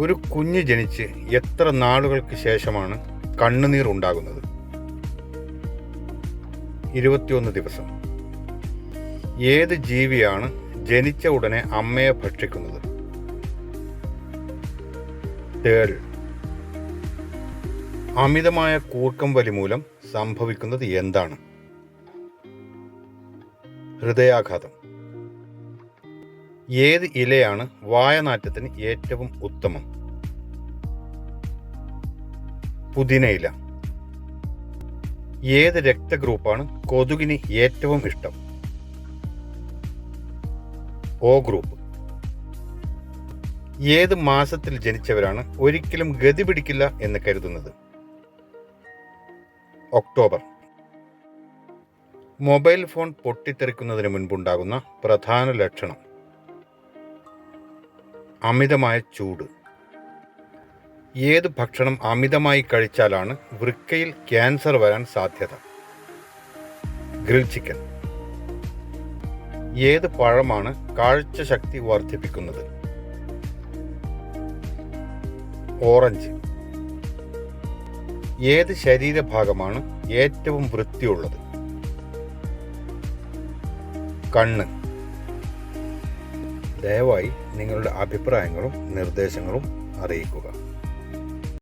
ഒരു കുഞ്ഞ് ജനിച്ച് എത്ര നാളുകൾക്ക് ശേഷമാണ് കണ്ണുനീർ ഉണ്ടാകുന്നത്? ഇരുപത്തിയൊന്ന് ദിവസം. ഏത് ജീവിയാണ് ജനിച്ച ഉടനെ അമ്മയെ ഭക്ഷിക്കുന്നത്? തേൾ. അമിതമായ കൂർക്കം വലി മൂലം സംഭവിക്കുന്നത് എന്താണ്? ഹൃദയാഘാതം. ഏത് ഇലയാണ് വായനാറ്റത്തിന് ഏറ്റവും ഉത്തമം? പുതിനയില ഏത് രക്തഗ്രൂപ്പാണ് കൊതുകിന് ഏറ്റവും ഇഷ്ടം? O group. ഏത് മാസത്തിൽ ജനിച്ചവരാണ് ഒരിക്കലും ഗതി പിടിക്കില്ല എന്ന് കരുതുന്നത്? ഒക്ടോബർ. മൊബൈൽ ഫോൺ പൊട്ടിത്തെറിക്കുന്നതിന് മുൻപുണ്ടാകുന്ന പ്രധാന ലക്ഷണം. അമിതമായ ചൂട്. ഏത് ഭക്ഷണം അമിതമായി കഴിച്ചാലാണ് വൃക്കയിൽ ക്യാൻസർ വരാൻ സാധ്യത? Grill chicken. ഏത് പഴമാണ് കാഴ്ച ശക്തി വർദ്ധിപ്പിക്കുന്നത്? ഓറഞ്ച്. ഏത് ശരീരഭാഗമാണ് ഏറ്റവും വൃത്തിയുള്ളത്? കണ്ണ്. ദയവായി നിങ്ങളുടെ അഭിപ്രായങ്ങളും നിർദ്ദേശങ്ങളും അറിയിക്കുക.